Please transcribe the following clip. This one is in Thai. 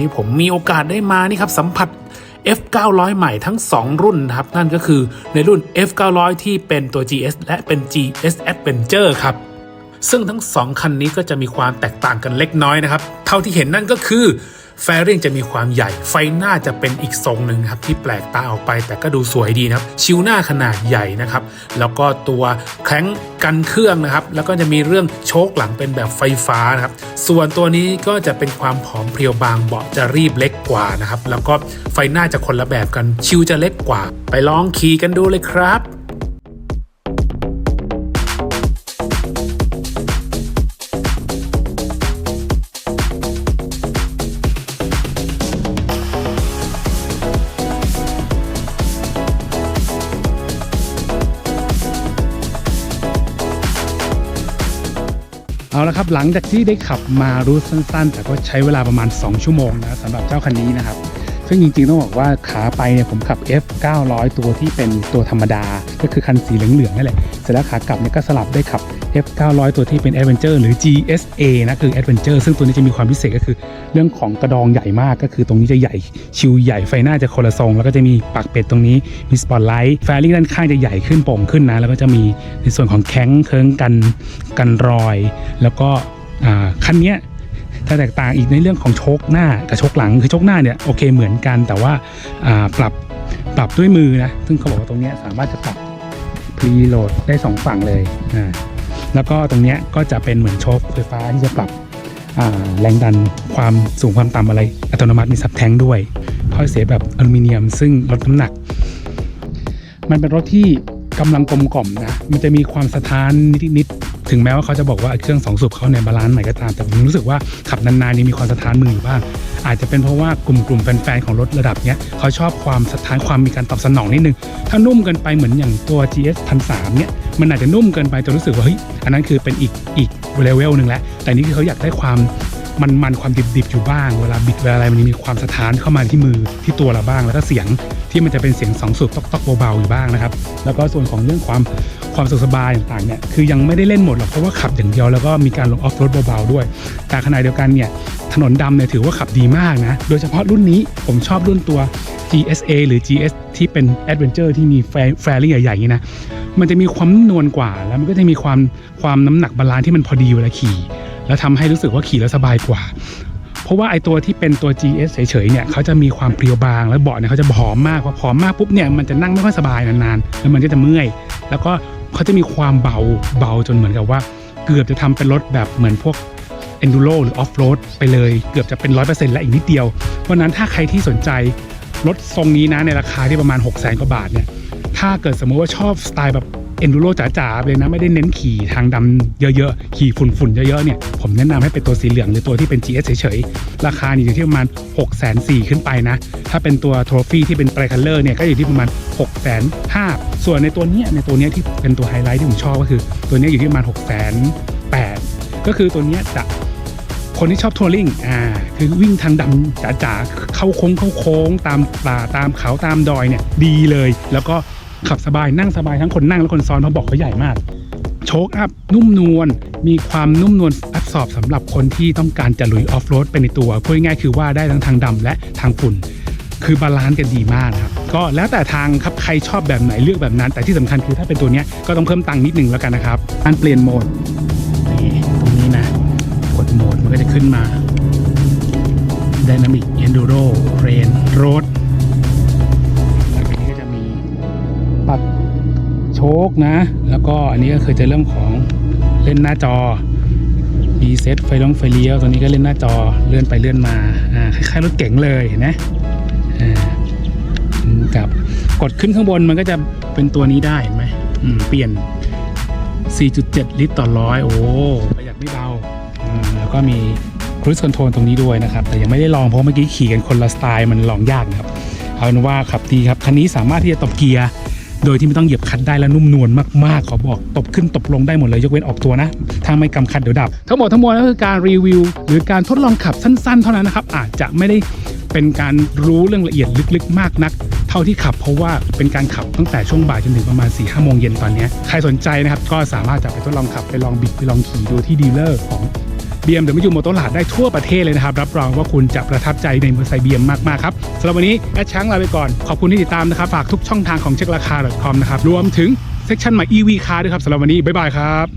นี่ผมมีโอกาสได้มานี่ครับสัมผัส F900 ใหม่ทั้ง 2 รุ่นนะครับ นั่นก็คือในรุ่น F900 ที่เป็นตัว GS และเป็น GS Adventure ครับ ซึ่งทั้ง 2 คันนี้ก็จะมีความแตกต่างกันเล็กน้อยนะครับ เท่าที่เห็นนั่นก็คือ แฟริงจะมีความใหญ่ ไฟหน้าจะเป็นอีกทรงหนึ่งครับที่แปลกตาออกไปแต่ก็ดูสวยดีนะครับ ชิวหน้าขนาดใหญ่นะครับ แล้วก็ตัวแข้งกันเครื่องนะครับ แล้วก็จะมีเรื่องโชคหลังเป็นแบบไฟฟ้านะครับ ส่วนตัวนี้ก็จะเป็นความผอมเพรียวบางเบาะจะรีบเล็กกว่านะครับ แล้วก็ไฟหน้าจะคนละแบบกัน ชิวจะเล็กกว่า ไปลองขี่กันดูเลยครับ เอาละครับหลังจากที่ได้ขับมารูทสั้นๆ แต่ก็ใช้เวลาประมาณ 2 ชั่วโมงนะสำหรับเจ้าคันนี้นะครับ ซึ่งจริงๆ ต้องบอกว่าขาไปเนี่ยผมขับ F 900 ตัวที่เป็นตัวธรรมดา ก็คือคันสีเหลืองๆนั่นแหละ เสร็จแล้วขากลับเนี่ยก็สลับได้ขับ F 900 ตัวที่เป็น Adventure หรือ GSA นะคือ Adventure ซึ่งตัวนี้จะมีความพิเศษก็คือ เรื่องของกระดองใหญ่มากก็คือตรงนี้จะใหญ่ชิวใหญ่ไฟหน้าจะคนละทรงแล้วก็จะมีปากเป็ดตรงนี้มีสปอตไลท์แฟริ่งด้านข้างจะใหญ่ขึ้นโป่งขึ้นนะแล้วก็จะมีในส่วนของแข้งเคิงกันกันรอย แล้วก็คันเนี้ ยถ้าแตกต่างอีกในเรื่องของชคหน้ากับชคหลังคือชคหน้าเนี่ยโอเคเหมือนกัน แต่ว่าปรับปรับด้วยมือนะซึ่งเขาบอกว่าตรงนี้สามารถจะปรับพรีโหลดได้สองฝั่งเลยอ่าแล้วก็ตรงนี้ก็จะเป็นเหมือนชคไฟฟ้าที่จะปรับแรงดันความสูงความต่ำอะไร อัตโนมัติมีซับแทงด้วยข้อเสียแบบอลูมิเนียม ซึ่งลดน้ำหนัก มันเป็นรถที่กำลังกลมกล่อมนะ มันจะมีความสะท้านนิดๆ ถึงแม้ว่าเขาจะบอกว่าเครื่องสองสูบเขาเนี่ยบาลานซ์ใหม่ก็ตาม แต่ผมรู้สึกว่าขับนานๆยังมีความสะท้านมืออยู่บ้าง อาจจะเป็นเพราะว่ากลุ่มกลุ่มแฟนๆของรถระดับเนี้ยเขาชอบความสะท้านความมีการตอบสนองนิดนึง ถ้านุ่มเกินไปเหมือนอย่างตัว GS 1003เนี่ยมันอาจจะนุ่มเกินไปจนรู้สึกว่าเฮ้ยอันนั้นคือเป็นอีกอีกเลเวลหนึ่งแล้วแต่นี่คือเขาอยากได้ความ มันมันความดิบๆอยู่บ้าง เวลาบิดเวลาอะไรมันมีความสะท้านเข้ามาที่มือที่ตัวเราบ้าง แล้วก็เสียงที่มันจะเป็นเสียงสองสูบตอกๆเบาๆอยู่บ้างนะครับ แล้วก็ส่วนของเรื่องความความสุขสบายต่างๆเนี่ยคือยังไม่ได้เล่นหมดหรอกเพราะว่าขับอย่างเดียวแล้วก็มีการลงออฟโรดเบาๆด้วย แต่ขณะเดียวกันเนี่ยถนนดำเนี่ยถือว่าขับดีมากนะ โดยเฉพาะรุ่นนี้ผมชอบรุ่นตัว GSA หรือ GS ที่เป็น Adventure ที่มีแฟแฟริ่งใหญ่ๆนี้นะมันจะมีความนุ่มนวลกว่าแล้วมันก็จะมีความความน้ำหนักบาลานซ์ที่มันพอดีเวลาขี่ แล้วทำให้รู้สึกว่าขี่แล้วสบายกว่า เพราะว่าไอตัวที่เป็นตัว GS เฉยๆเนี่ยเขาจะมีความเพรียวบางแล้วเบาะเนี่ยเขาจะผอมมากพอผอมมากปุ๊บเนี่ยมันจะนั่งไม่ค่อยสบายนานๆแล้วมันก็จะเมื่อย แล้วก็เขาจะมีความเบาเบาจนเหมือนกับว่า เกือบจะทำเป็นรถแบบเหมือนพวก enduro หรือ off road ไปเลยเกือบจะเป็น 100%และอีกนิดเดียว เพราะฉะนั้นถ้าใครที่สนใจรถทรงนี้นะในราคาที่ประมาณ 6 0 0 0 0 0กว่าบาทเนี่ยถ้าเกิดสมมติว่าชอบสไตล์แบบ enduro จ๋าๆเลยนะไม่ได้เน้นขี่ทางดำเยอะๆ ขี่ฝุ่นๆ เยอะๆเนี่ยผมแนะนำให้เป็นตัวสีเหลืองหรือตัวที่เป็น GS เฉยๆ ราคาอยู่ที่ประมาณ 6 4 0 0 0ขึ้นไปนะ ถ้าเป็นตัว trophy ที่เป็น t r i c o l o r เนี่ยก็อยู่ที่ประมาณ 6 5 0 0 0ส่วนในตัวเนี้ยในตัวเนี้ยที่เป็นตัวไฮไลท์ที่ผมชอบก็คือตัวเนี้ยอยู่ที่ประมาณ 6 8 0 0 0ก็คือตัวเนี้ยจะคนที่ชอบทัวริงอ่า คือวิ่งทางดำจ๋าๆ เข้าโค้งเข้าโค้งตามป่าตามเขาตามดอยเนี่ยดีเลย แล้วก็ ขับสบายนั่งสบายทั้งคนนั่งและคนซ้อนเพราะบอกเขาใหญ่มาก โชคอัพนุ่มนวลมีความนุ่มนวลอัดสอบสำหรับคนที่ต้องการจะลุยออฟโรดไปในตัวพูดง่ายคือว่าได้ทั้งทางดำและทางฝุ่น คือบาลานซ์กันดีมากครับก็แล้วแต่ทางครับใครชอบแบบไหนเลือกแบบนั้น แต่ที่สำคัญคือถ้าเป็นตัวนี้ก็ต้องเพิ่มตังค์นิดนึงแล้วกันนะครับการเปลี่ยนโหมดนี่ตรงนี้นะกดโหมดมันก็จะขึ้นมา Dynamic Enduro Rain Road โชคนะ แล้วก็อันนี้ก็คือจะเรื่องของเล่นหน้าจอรีเซ็ตไฟลงไฟเลี้ยวตัวนี้ก็เล่นหน้าจอเลื่อนไปเลื่อนมาอ่าคล้ายๆรถเก๋งเลยเห็นไหมอ่ากับกดขึ้นข้างบนมันก็จะเป็นตัวนี้ได้เห็นไหมอืมเปลี่ยน 4.7 ลิตรต่อร้อยโอ้ประหยัดไม่เบาอืมแล้วก็มีครู i คอนโทรลตรงนี้ด้วยนะครับ แต่ยังไม่ได้ลองเพราะเมื่อกี้ขี่กันคนละสไตล์มันลองยากนะครับ เอาเป็นว่าขับดีครับ คันนี้สามารถที่จะตบเกียร์ โดยที่ไม่ต้องเหยียบคัดได้และนุ่มนวลมากๆ ขอบอกตบขึ้นตบลงได้หมดเลยยกเว้นออกตัวนะ ถ้าไม่กำคัดเดี๋ยวดับ ทั้งหมดทั้งมวลก็คือการรีวิว หรือการทดลองขับสั้นๆ เท่านั้นนะครับ อาจจะไม่ได้เป็นการรู้เรื่องละเอียดลึกๆ มากนัก เท่าที่ขับเพราะว่าเป็นการขับตั้งแต่ช่วงบ่ายจนถึงประมาณ4ี่ห้าโมงเย็นตอนนี้ใครสนใจนะครับก็สามารถจะไปทดลองขับไปลองบิดไปลองขี่ดูที่ดีลเลอร์ของ BMW มอเตอร์ลาดได้ทั่วประเทศเลยนะครับ รับรองว่าคุณจะประทับใจในมอเตอร์ไซค์ BM มาก ๆ ครับสำหรับวันนี้แอดช้างลาไปก่อน ขอบคุณที่ติดตามนะครับ ฝากทุกช่องทางของเช็คราคา .com นะครับ รวมถึงเซ็กชันใหม่ EV Car ด้วยครับสำหรับวันนี้บ๊ายบายครับ